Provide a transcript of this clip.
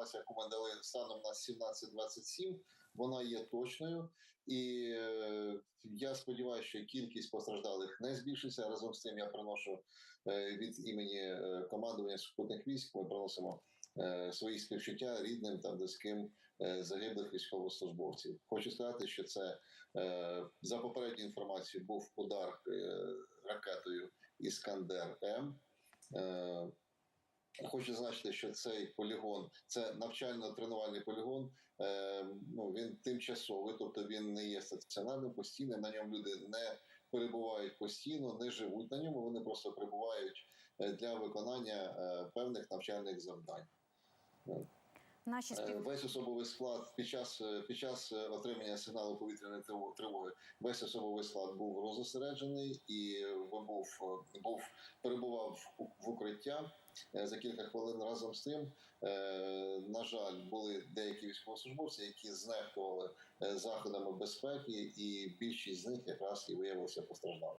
інформація, яку ми дали станом на 17.27, вона є точною, і е, я сподіваюся, що кількість постраждалих не збільшиться. Разом з тим я приношу е, від імені е, командування сухопутних військ. Ми приносимо свої співчуття рідним та близьким загиблих військовослужбовців. Хочу сказати, що це за попередньою інформацією був удар ракетою Іскандер М. Хочу зазначити, що цей полігон це навчально-тренувальний полігон. Е, ну він тимчасовий, тобто він не є стаціонарним постійним. На ньому люди не перебувають постійно, не живуть на ньому. Вони просто прибувають е, для виконання е, певних навчальних завдань. Наші Е, спів... Весь особовий склад під час е, під час е, отримання сигналу повітряної триво- тривоги весь особовий склад був розосереджений і був був перебував в укриття за кілька хвилин. Разом з тим, на жаль, були деякі військовослужбовці, які знехтували заходами безпеки, і більшість з них якраз і виявилися постраждалими.